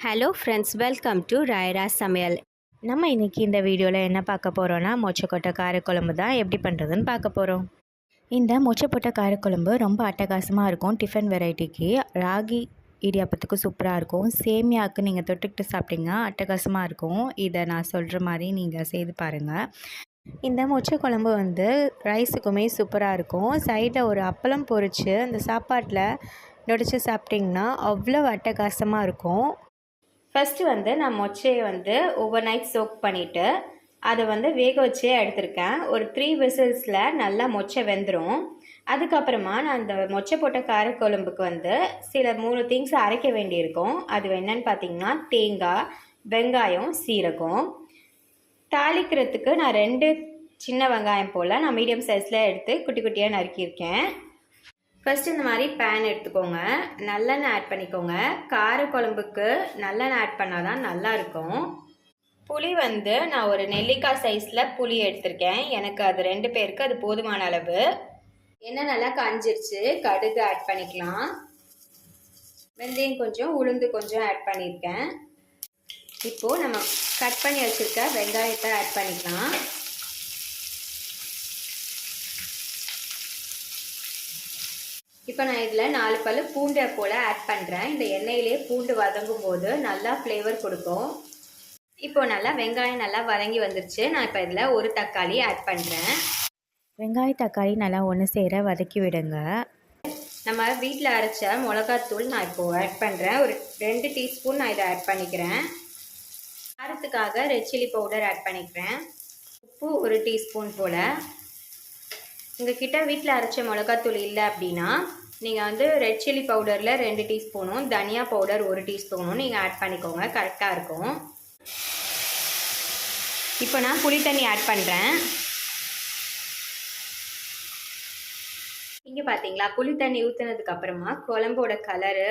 Hello friends welcome to Rayara சமையல் நம்ம இன்றைக்கி இந்த வீடியோவில் என்ன பார்க்க போகிறோன்னா மொச்சக்கொட்டை காரக்குழம்பு தான் எப்படி பண்ணுறதுன்னு பார்க்க போகிறோம் இந்த மொச்சப்பொட்டை காரக்குழம்பு ரொம்ப அட்டகாசமாக இருக்கும். டிஃபன் வெரைட்டிக்கு ராகி இடியாப்பத்துக்கு சூப்பராக இருக்கும். சேமியாவுக்கு நீங்கள் தொட்டுக்கிட்டு சாப்பிட்டீங்க அட்டகாசமாக இருக்கும். இதை நான் சொல்கிற மாதிரி நீங்கள் செய்து பாருங்கள் இந்த மொச்சை குழம்பு வந்து ரைஸுக்குமே சூப்பராக இருக்கும். சைடில் ஒரு அப்பளம் பொரித்து அந்த சாப்பாட்டில் நொடிச்சு சாப்பிட்டிங்கன்னா அவ்வளோ அட்டகாசமாக இருக்கும். ஃபஸ்ட்டு வந்து நான் மொச்சையை வந்து ஓவர் நைட் சோக் பண்ணிவிட்டு அதை வந்து வேக வச்சே எடுத்திருக்கேன். ஒரு த்ரீ விசில்ஸில் நல்லா மொச்சை வெந்துடும் அதுக்கப்புறமா நான் அந்த மொச்சை போட்ட காரக்குழம்புக்கு வந்து சில மூணு திங்ஸ் அரைக்க வேண்டியிருக்கும். அது என்னன்னு பார்த்தீங்கன்னா தேங்காய் வெங்காயம் சீரகம். தாளிக்கிறதுக்கு நான் ரெண்டு சின்ன வெங்காயம் போல் நான் மீடியம் சைஸில் எடுத்து குட்டி குட்டியாக நறுக்கியிருக்கேன். ஃபர்ஸ்ட் இந்த மாதிரி பேன் எடுத்துக்கோங்க. நல்லெண்ணெய் ஆட் பண்ணிக்கோங்க. கார குழம்புக்கு நல்லெண்ணெய் ஆட் பண்ணால் தான் நல்லா இருக்கும். புளி வந்து நான் ஒரு நெல்லிக்காய் சைஸில் புளி எடுத்திருக்கேன். எனக்கு அது ரெண்டு பேருக்கு அது போதுமான அளவு. எண்ணெய் நல்லா காஞ்சிருச்சு. கடுகு ஆட் பண்ணிக்கலாம். வெந்தயம் கொஞ்சம் உளுந்து கொஞ்சம் ஆட் பண்ணியிருக்கேன் இப்போது நம்ம கட் பண்ணி வச்சுருக்க வெங்காயத்தை ஆட் பண்ணிக்கலாம். இப்போ நான் இதில் நாலு பல் பூண்டை போல் ஆட் பண்ணுறேன் இந்த எண்ணெயிலே பூண்டு வதங்கும் போது நல்லா ஃப்ளேவர் கொடுக்கும். இப்போ நல்லா வெங்காயம் நல்லா வதங்கி வந்துருச்சு. நான் இப்போ இதில் ஒரு தக்காளி ஆட் பண்ணுறேன் வெங்காய தக்காளி நல்லா ஒன்று சேர வதக்கி விடுங்க. நம்ம வீட்டில் அரைச்ச மிளகாத்தூள் நான் இப்போது ஆட் பண்ணுறேன் ஒரு ரெண்டு டீஸ்பூன் நான் இதை ஆட் பண்ணிக்கிறேன். காரத்துக்காக ரெட் சில்லி பவுடர் ஆட் பண்ணிக்கிறேன். உப்பு ஒரு டீஸ்பூன் போல். உங்கள் கிட்ட வீட்டில் அரைச்ச மிளகாத்தூள் இல்லை அப்படின்னா நீங்கள் வந்து ரெட் சில்லி பவுடரில் ரெண்டு டீஸ்பூனும் தனியா பவுடர் ஒரு டீஸ்பூனும் நீங்கள் ஆட் பண்ணிக்கோங்க. கரெக்டாக இருக்கும். இப்போ நான் புளி தண்ணி ஆட் பண்ணுறேன் இங்கே பார்த்தீங்களா புளி தண்ணி ஊற்றுனதுக்கப்புறமா குழம்போட கலரு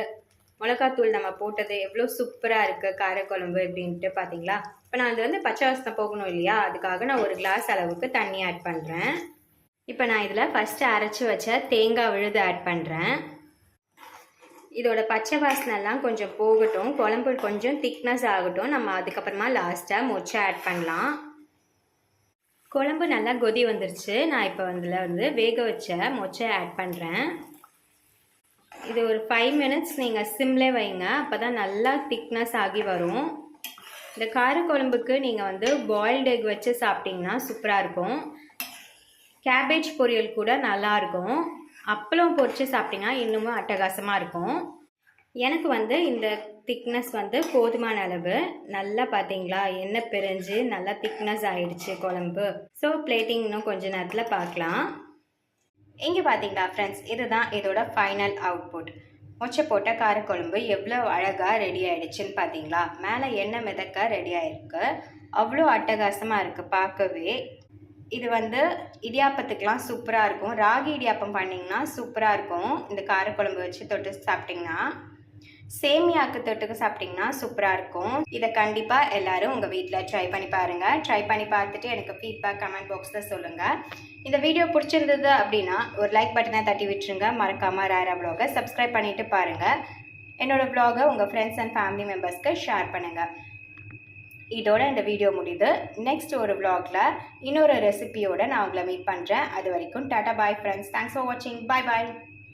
மிளகாத்தூள் நம்ம போட்டது எவ்வளோ சூப்பராக இருக்குது காரக்குழம்பு அப்படின்ட்டு பார்த்தீங்களா இப்போ நான் அது வந்து பச்சை வாசனை போகணும் இல்லையா? அதுக்காக நான் ஒரு கிளாஸ் அளவுக்கு தண்ணி ஆட் பண்ணுறேன் இப்போ நான் இதில் ஃபஸ்ட்டு அரைச்சி வச்ச தேங்காய் விழுது ஆட் பண்ணுறேன் இதோட பச்சை வாசனைலாம் கொஞ்சம் போகட்டும். குழம்பு கொஞ்சம் திக்னஸ் ஆகட்டும். நம்ம அதுக்கப்புறமா லாஸ்ட்டாக மொச்சை ஆட் பண்ணலாம். குழம்பு நல்லா கொதி வந்துருச்சு. நான் இப்போ இதில் வந்து வேக வச்ச மொச்சை ஆட் பண்ணுறேன் இது ஒரு ஃபைவ் மினிட்ஸ் நீங்கள் சிம்லே வைங்க. அப்போ தான் நல்லா திக்னஸ் ஆகி வரும். இந்த காரக்குழம்புக்கு நீங்கள் வந்து பாயில்டு எக் வச்சு சாப்பிட்டிங்கன்னா சூப்பராக இருக்கும். கேபேஜ் பொரியல் கூட நல்லாயிருக்கும் அப்பளம் பொரித்து சாப்பிட்டிங்கன்னா இன்னமும் அட்டகாசமாக இருக்கும். எனக்கு வந்து இந்த திக்னஸ் வந்து போதுமான அளவு. நல்லா பார்த்தீங்களா? எண்ணெய் பிரிஞ்சு நல்லா திக்னஸ் ஆகிடுச்சு குழம்பு. ஸோ பிளேட்டிங் இன்னும் கொஞ்ச நேரத்தில் பார்க்கலாம். இங்கே பார்த்தீங்களா ஃப்ரெண்ட்ஸ் இதுதான் இதோட ஃபைனல் அவுட்புட் மொச்சை போட்ட காரக்குழம்பு எவ்வளோ அழகாக ரெடி ஆகிடுச்சின்னு பார்த்தீங்களா? மேலே எண்ணெய் மிதக்க ரெடி ஆகிருக்கு அவ்வளோ அட்டகாசமாக இருக்குது பார்க்கவே. இது வந்து இடியாப்பத்துக்கெலாம் சூப்பராக இருக்கும். ராகி இடியாப்பம் பண்ணிங்கன்னா சூப்பராக இருக்கும். இந்த காரக்குழம்பு வச்சு தொட்டு சாப்பிட்டிங்கன்னா சேமியாக்கு தொட்டுக்கு சாப்பிட்டிங்கன்னா சூப்பராக இருக்கும். இதை கண்டிப்பாக எல்லோரும் உங்கள் வீட்டில் ட்ரை பண்ணி பாருங்கள் ட்ரை பண்ணி பார்த்துட்டு எனக்கு ஃபீட்பேக் கமெண்ட் பாக்ஸில் சொல்லுங்கள் இந்த வீடியோ பிடிச்சிருந்தது அப்படின்னா ஒரு லைக் பட்டனை தட்டி விட்டுருங்க. மறக்காமல் ரேரா ப்ளாகை சப்ஸ்கிரைப் பண்ணிவிட்டு பாருங்கள் என்னோடய ப்ளாகை உங்கள் ஃப்ரெண்ட்ஸ் அண்ட் ஃபேமிலி மெம்பர்ஸ்க்கு ஷேர் பண்ணுங்கள் இதோட இந்த வீடியோ முடியுது. நெக்ஸ்ட் ஒரு வ்ளாகில் இன்னொரு ரெசிபியோட நான் உங்களை மீட் பண்ணுறேன் அது வரைக்கும் tata bye friends thanks for வாட்சிங் பாய் பாய்